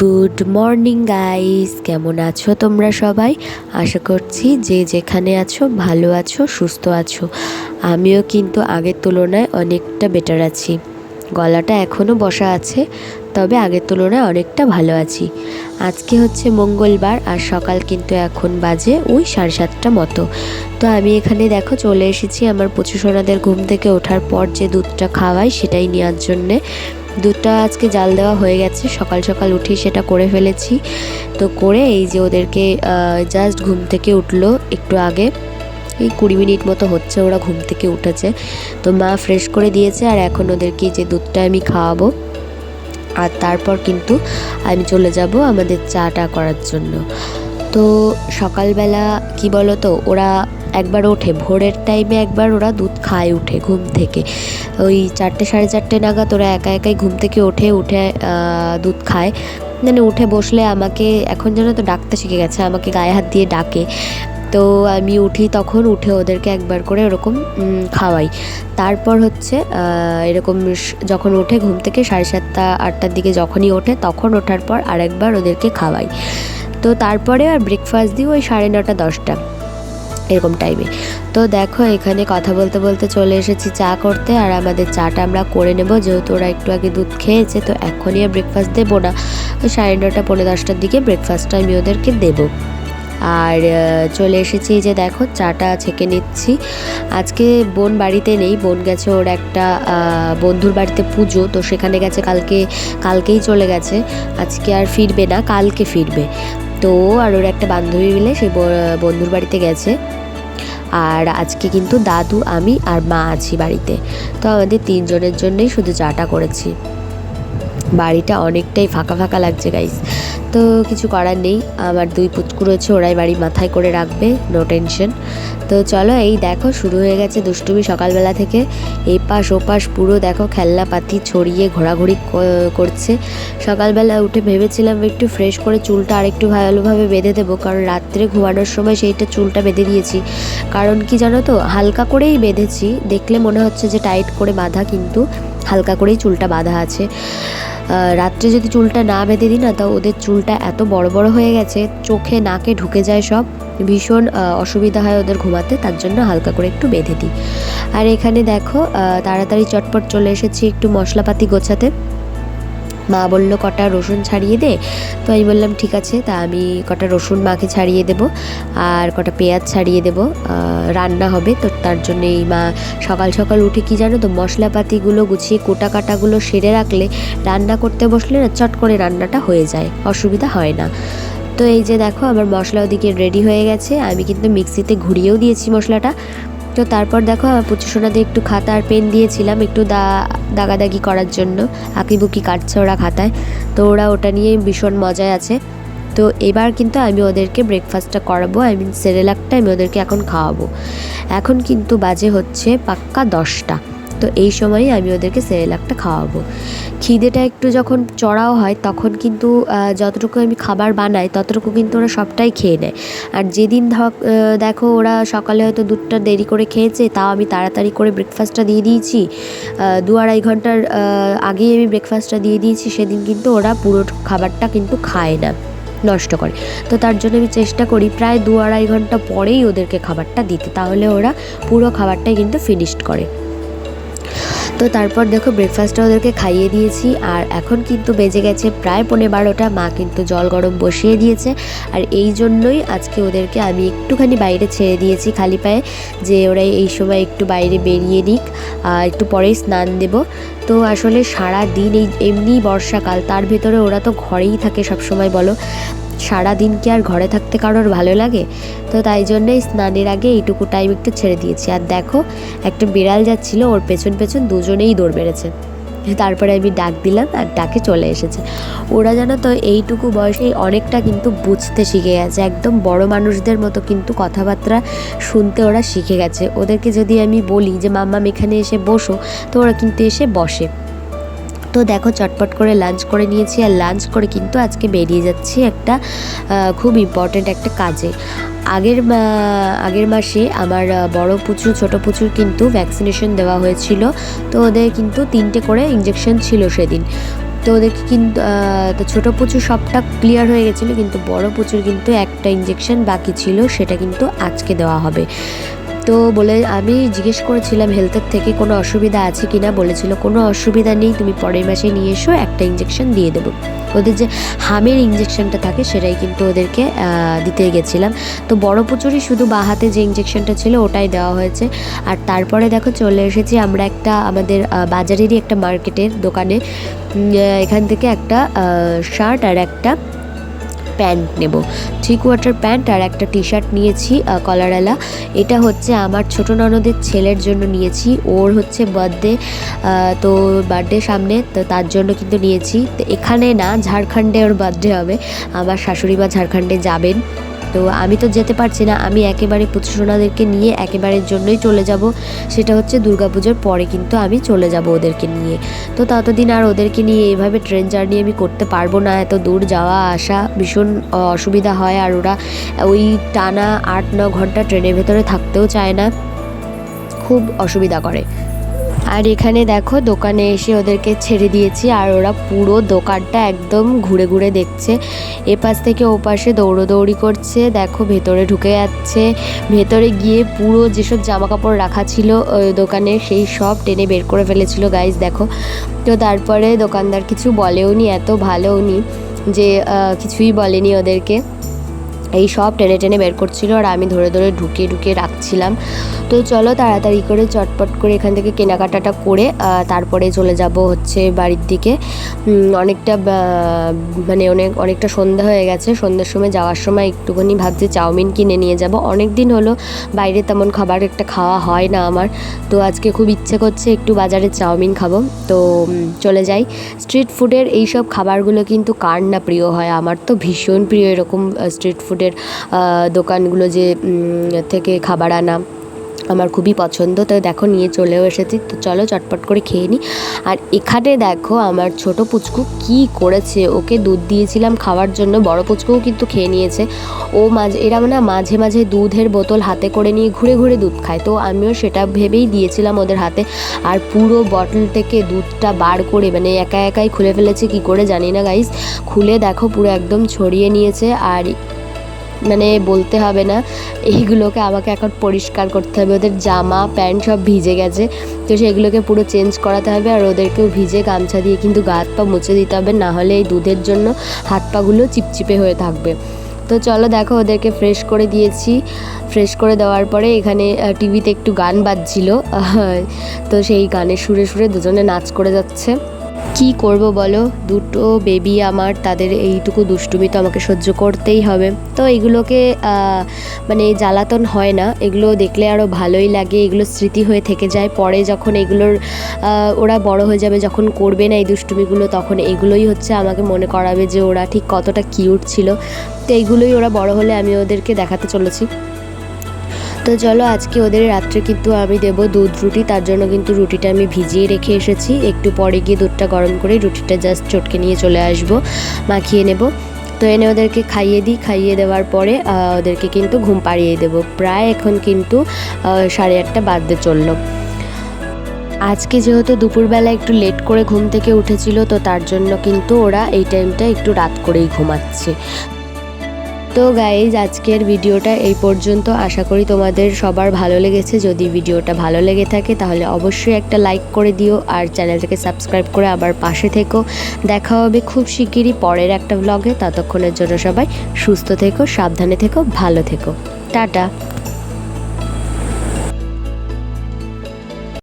Good morning guys কেমন আছো তোমরা সবাই? আশা করছি যে যেখানে আছো, ভালো আছো, সুস্থ আছো। আমিও কিন্তু আগের তুলনায় অনেকটা বেটার আছি। গলাটা এখনও বসা আছে, তবে আগের তুলনায় অনেকটা ভালো আছি। আজকে হচ্ছে মঙ্গলবার আর সকাল কিন্তু এখন বাজে ওই সাড়ে সাতটা মতো। তো আমি এখানে দেখো চলে এসেছি আমার পুচু সোনাদের ঘুম থেকে ওঠার পর যে দুধটা খাওয়াই সেটাই নেওয়ার জন্যে। দুধটা আজকে জাল দেওয়া হয়ে গেছে। সকাল সকাল উঠে সেটা করে ফেলেছি। তো করে এই যে ওদেরকে জাস্ট ঘুম থেকে উঠল একটু আগে। এই কুড়ি মিনিট মতো হচ্ছে ওরা ঘুম থেকে উঠেছে। তো মা ফ্রেশ করে দিয়েছে আর এখন ওদেরকে যে দুধটা আমি খাওয়াবো। আর তারপর কিন্তু আমি চলে যাব আমাদের চাটা করার জন্য। তো সকালবেলা কি বলো তো ওরা একবার ওঠে, ভোরের টাইমে একবার ওরা দুধ খায় উঠে ঘুম থেকে। ওই চারটে সাড়ে চারটে নাগাদ ওরা একা একাই ঘুম থেকে ওঠে, উঠে দুধ খায়। মানে উঠে বসলে আমাকে, এখন যেন তো ডাকতে শিখে গেছে, আমাকে গায়ে হাত দিয়ে ডাকে। তো আমি উঠি তখন, উঠে ওদেরকে একবার করে ওরকম খাওয়াই। তারপর হচ্ছে এরকম যখন ওঠে ঘুম থেকে সাড়ে সাতটা, আটটার দিকে যখনই ওঠে, তখন ওঠার পর আরেকবার ওদেরকে খাওয়াই। তো তারপরে আর ব্রেকফাস্ট দিই ওই সাড়ে নটা, দশটা। এরকম টাইমে তো দেখো, এখানে কথা বলতে বলতে চলে এসেছি চা করতে আর আমাদের চাটা আমরা করে নেব, যেহেতু ওরা একটু আগে দুধ খেয়েছে, তো এখনই আর ব্রেকফাস্ট দেবো না। সাড়ে নটা পনেরো দশটার দিকে ব্রেকফাস্টটা আমি ওদেরকে দেবো। আর চলে এসেছি যে দেখো, চাটা ছেঁকে নিচ্ছি। আজকে বোন বাড়িতে নেই, বোন গেছে ওর একটা বন্ধুর বাড়িতে পুজো, তো সেখানে গেছে কালকে, কালকেই চলে গেছে। আজকে আর ফিরবে না, কালকে ফিরবে। তো আর ওর একটা বান্ধবী মিলে সেই বন্ধুর বাড়িতে গেছে। আর আজকে কিন্তু দাদু, আমি আর মা আছি বাড়িতে। তো আমাদের তিনজনের জন্যই শুধু চাটা করেছি। বাড়িটা অনেকটাই ফাঁকা ফাঁকা লাগছে গাইস তো কিছু করার নেই, আমার দুই পুচকু রয়েছে ওরাই বাড়ি মাথায় করে রাখবে নো টেনশন তো চলো, এই দেখো, শুরু হয়ে গেছে দুষ্টুমি সকালবেলা থেকে। এই পাশ ওপাশ পুরো দেখো খেলনা পাতি ছড়িয়ে ঘোরাঘুরি করছে। সকালবেলা উঠে ভেবেছিলাম একটু ফ্রেশ করে চুলটা আরেকটু ভালোভাবে বেঁধে দেবো, কারণ রাত্রে ঘুমানোর সময় সেইটা চুলটা বেঁধে দিয়েছি। কারণ কি জানো তো, হালকা করেই বেঁধেছি, দেখলে মনে হচ্ছে যে টাইট করে বাঁধা কিন্তু। হালকা করেই চুলটা বাঁধা আছে। রাত্রে যদি চুলটা না বেঁধে দিই না, তা ওদের চুলটা এত বড় বড় হয়ে গেছে, চোখে নাকে ঢুকে যায় সব। ভীষণ অসুবিধা হয় ওদের ঘুমাতে, তার জন্য হালকা করে একটু বেঁধে দিই। আর এখানে দেখো তাড়াতাড়ি চটপট চলে এসেছি একটু মশলাপাতি গোছাতে। মা বলল, কটা রসুন ছাড়িয়ে দে। তো আমি বললাম, ঠিক আছে। তা আমি কটা রসুন মাকে ছাড়িয়ে দেব আর কটা পেঁয়াজ ছাড়িয়ে দেব। রান্না হবে তো তার জন্য এই মা সকাল সকাল উঠে কি জানো তো মশলাপাতিগুলো গুছিয়ে কোটা কাটাগুলো সেরে রাখলে রান্না করতে বসলে না চট করে রান্নাটা হয়ে যায়, অসুবিধা হয় না। তো এই যে দেখো, আমার মশলা ওদিকে রেডি হয়ে গেছে। আমি কিন্তু মিক্সিতে ঘুরিয়েও দিয়েছি মশলাটা। তো তারপর দেখো আমার পুচু সোনাদের একটু খাতা আর পেন দিয়েছিলাম একটু দা, দাগাদাগি করার জন্য। আঁকিবুকি কাটছে ওরা খাতায়। তো ওরা ওটা নিয়ে ভীষণ মজায় আছে। তো এবার কিন্তু আমি ওদেরকে ব্রেকফাস্টটা করাবো আই মিন সেরেলাকটা আমি ওদেরকে এখন খাওয়াবো। এখন কিন্তু বাজে হচ্ছে পাক্কা দশটা। তো এই সময়ই আমি ওদেরকে সেরেলাকটা খাওয়াবো। খিদেটা একটু যখন চড়াও হয়, তখন কিন্তু যতটুকু আমি খাবার বানাই, ততটুকু কিন্তু ওরা সবটাই খেয়ে নেয়। আর যেদিন দেখো ওরা সকালে হয়তো দুধটা দেরি করে খেয়েছে, তাও আমি তাড়াতাড়ি করে ব্রেকফাস্টটা দিয়ে দিয়েছি। দু আড়াই ঘণ্টার আগেই আমি ব্রেকফাস্টটা দিয়ে দিয়েছি, সেদিন কিন্তু ওরা পুরো খাবারটা কিন্তু খায় না, নষ্ট করে। তো তার জন্য আমি চেষ্টা করি প্রায় দু আড়াই ঘণ্টা পরেই ওদেরকে খাবারটা দিতে, তাহলে ওরা পুরো খাবারটাই কিন্তু ফিনিশড করে। তো তারপর দেখো ব্রেকফাস্টটা ওদেরকে খাইয়ে দিয়েছি। আর এখন কিন্তু বেজে গেছে প্রায় পনেরো বারোটা। মা কিন্তু জল গরম বসিয়ে দিয়েছে। আর এই জন্যই আজকে ওদেরকে আমি একটুখানি বাইরে ছেড়ে দিয়েছি খালি পায়ে, যে ওরা এই সময় একটু বাইরে বেরিয়ে নিক একটু পরেই স্নান দেব। তো আসলে সারা দিন এই এমনি বর্ষাকাল, তার ভেতরে ওরা তো ঘরেই থাকে সবসময় বলো। সারা দিন কি আর ঘরে থাকতে কারোর ভালো লাগে? তো তাই জন্যই স্নানের আগে এইটুকু টাইম একটু ছেড়ে দিয়েছি। আর দেখো, একটা বিড়াল যাচ্ছিল, ওর পেছন পেছন দুজনেই দৌড় বেড়েছে তারপরে আমি ডাক দিলাম, আর ডাকে চলে এসেছে। ওরা যেন তো, এইটুকু বয়সেই অনেকটা কিন্তু বুঝতে শিখে গেছে। একদম বড় মানুষদের মতো কিন্তু কথাবার্তা শুনতে ওরা শিখে গেছে। ওদেরকে যদি আমি বলি যে, মাম্মাম, এখানে এসে বসো, তো ওরা কিন্তু এসে বসে। তো দেখো, চটপট করে লাঞ্চ করে নিয়েছি আর লাঞ্চ করে কিন্তু আজকে বেরিয়ে যাচ্ছি একটা খুব ইম্পর্ট্যান্ট একটা কাজে। আগের আগের মাসে আমার বড় পুচু, ছোট পুচুর কিন্তু ভ্যাকসিনেশন দেওয়া হয়েছিল। তো ওদের কিন্তু তিনটে করে ইঞ্জেকশন ছিল সেদিন। তো ওদেরকে কিন্তু তো ছোটো পুচুর সবটা ক্লিয়ার হয়ে গেছিল, কিন্তু বড় পুচুর কিন্তু একটা ইঞ্জেকশন বাকি ছিল, সেটা কিন্তু আজকে দেওয়া হবে। তো বলে আমি জিজ্ঞেস করেছিলাম হেলথের থেকে কোনো অসুবিধা আছে কি না বলেছিল, কোনো অসুবিধা নেই, তুমি পরের মাসে নিয়ে এসো, একটা ইঞ্জেকশন দিয়ে দেবো। ওদের যে হামের ইঞ্জেকশনটা থাকে, সেটাই কিন্তু ওদেরকে দিতে গেছিলাম। তো বড় পুচুরই শুধু বাঁ হাতে যে ইঞ্জেকশনটা ছিল, ওটাই দেওয়া হয়েছে। আর তারপরে দেখো, চলে এসেছি আমরা একটা আমাদের বাজারেরই একটা মার্কেটের দোকানে। এখান থেকে একটা শার্ট আর একটা প্যান্ট নেব। থ্রি কোয়ার্টার প্যান্ট আর একটা টি শার্ট নিয়েছি কলারওয়ালা এটা হচ্ছে আমার ছোট ননদের ছেলের জন্য নিয়েছি। ওর হচ্ছে বার্থডে তো বার্থডে সামনে, তো তার জন্য কিন্তু নিয়েছি। তো এখানে না ঝাড়খণ্ডে ওর বার্থডে হবে। আমার শাশুড়ি মা ঝাড়খণ্ডে যাবেন। তো আমি তো যেতে পারছি না। আমি একেবারে পুচুসোনাদেরকে নিয়ে একেবারের জন্যই চলে যাব। সেটা হচ্ছে দুর্গাপুজোর পরে কিন্তু আমি চলে যাব ওদেরকে নিয়ে। তো ততদিন আর ওদেরকে নিয়ে এইভাবে ট্রেন জার্নি আমি করতে পারব না। এত দূর যাওয়া, আসা ভীষণ অসুবিধা হয় আর ওরা ওই টানা আট, ন ঘণ্টা ট্রেনের ভেতরে থাকতেও চায় না। খুব অসুবিধা করে। আর এখানে দেখো দোকানে এসে ওদেরকে ছেড়ে দিয়েছি, আর ওরা পুরো দোকানটা একদম ঘুরে ঘুরে দেখছে। এপাশ থেকে ওপাশে দৌড়োদৌড়ি করছে, দেখো ভেতরে ঢুকে যাচ্ছে। ভেতরে গিয়ে পুরো যেসব জামা কাপড় রাখা ছিল দোকানে, সেই সব টেনে বের করে ফেলেছিল গাইজ দেখো। তো তারপরে দোকানদার কিছু বলেও নি এত ভালোও নি যে কিছুই বলেনি ওদেরকে। এই সব টেনে টেনে বের করছিল আর আমি ধরে ধরে ঢুকিয়ে ঢুকিয়ে রাখছিলাম। তো চলো তাড়াতাড়ি করে চটপট করে এখান থেকে কেনাকাটাটা করে তারপরে চলে যাব হচ্ছে বাড়ির দিকে। অনেকটা মানে অনেক, অনেকটা সন্ধ্যা হয়ে গেছে। সন্ধ্যার সময় যাওয়ার সময় একটুখানি ভাবছি চাউমিন কিনে নিয়ে যাব। অনেক দিন হলো বাইরে তেমন খাবার একটা খাওয়া হয় না আমার। তো আজকে খুব ইচ্ছে করছে একটু বাজারে চাউমিন খাব। তো চলে যাই। স্ট্রিট ফুডের এই সব খাবারগুলো কিন্তু কার না প্রিয় হয়? আমার তো ভীষণ প্রিয় এরকম স্ট্রিট ফুডের দোকানগুলো যে থেকে খাবার আনা আমার খুবই পছন্দ। তো দেখো নিয়ে চলেও এসেছি। তো চলো চটপট করে খেয়ে নিই আর এখানে দেখো আমার ছোট পুচকু কি করেছে? ওকে দুধ দিয়েছিলাম খাওয়ার জন্য। বড় পুচকুও কিন্তু খেয়ে নিয়েছে। ও মাঝে, এরা না মাঝে মাঝে দুধের বোতল হাতে করে নিয়ে ঘুরে ঘুরে দুধ খায়। তো আমিও সেটা ভেবেই দিয়েছিলাম ওদের হাতে। আর পুরো বটল থেকে দুধটা বার করে মানে একা একাই খুলে ফেলেছে, কি করে জানি না গাইস খুলে দেখো পুরো একদম ছড়িয়ে নিয়েছে। আর মানে বলতে হবে না, এইগুলোকে আমাকে এখন পরিষ্কার করতে হবে। ওদের জামা, প্যান্ট সব ভিজে গেছে, তো সেগুলোকে পুরো চেঞ্জ করাতে হবে আর ওদেরকেও ভিজে গামছা দিয়ে কিন্তু গা হাত পা মুছে দিতে হবে, না হলে এই দুধের জন্য হাত পাগুলো চিপচিপে হয়ে থাকবে। তো চলো দেখো, ওদেরকে ফ্রেশ করে দিয়েছি। ফ্রেশ করে দেওয়ার পরে এখানে টিভিতে একটু গান বাজছিল। তো সেই গানের সুরে সুরে দুজনে নাচ করে যাচ্ছে। কি করব বলো? দুটো বেবি আমার, তাদের এইটুকু দুষ্টুমি তো আমাকে সহ্য করতেই হবে। তো এগুলোকে মানে জ্বালাতন হয় না। এগুলো দেখলে আরও ভালোই লাগে, এগুলো স্মৃতি হয়ে থেকে যায়। পরে যখন এগুলোর ওরা বড় হয়ে যাবে, যখন করবে না এই দুষ্টুমিগুলো, তখন এগুলোই হচ্ছে আমাকে মনে করাবে যে ওরা ঠিক কতটা কিউট ছিল। তো এইগুলোই ওরা বড় হলে আমি ওদেরকে দেখাতে চলেছি। তো চলো, আজকে ওদের রাত্রে কিন্তু আমি দেবো দুধ রুটি, তার জন্য কিন্তু রুটিটা আমি ভিজিয়ে রেখে এসেছি। একটু পরে গিয়ে দুধটা গরম করে রুটিটা জাস্ট চটকে নিয়ে চলে আসব, মাখিয়ে নেব। তো এনে ওদেরকে খাইয়ে দিই, খাইয়ে দেওয়ার পরে ওদেরকে কিন্তু ঘুম পাড়িয়ে দেবো। প্রায় এখন কিন্তু সাড়ে আটটা বাজতে চলল। আজকে যেহেতু দুপুরবেলা একটু লেট করে ঘুম থেকে উঠেছিল, তো তার জন্য কিন্তু ওরা এই টাইমটা একটু রাত করেই ঘুমাচ্ছে। তো গাইজ আজকের ভিডিওটা এই পর্যন্ত। আশা করি তোমাদের সবার ভালো লেগেছে। যদি ভিডিওটা ভালো লেগে থাকে, তাহলে অবশ্যই একটা লাইক করে দিও আর চ্যানেলটাকে সাবস্ক্রাইব করে আবার পাশে থেকো। দেখা হবে খুব শিগগিরই পরের একটা ব্লগে ততক্ষণের জন্য সবাই সুস্থ থেকো, সাবধানে থেকো, ভালো থেকো। টাটা।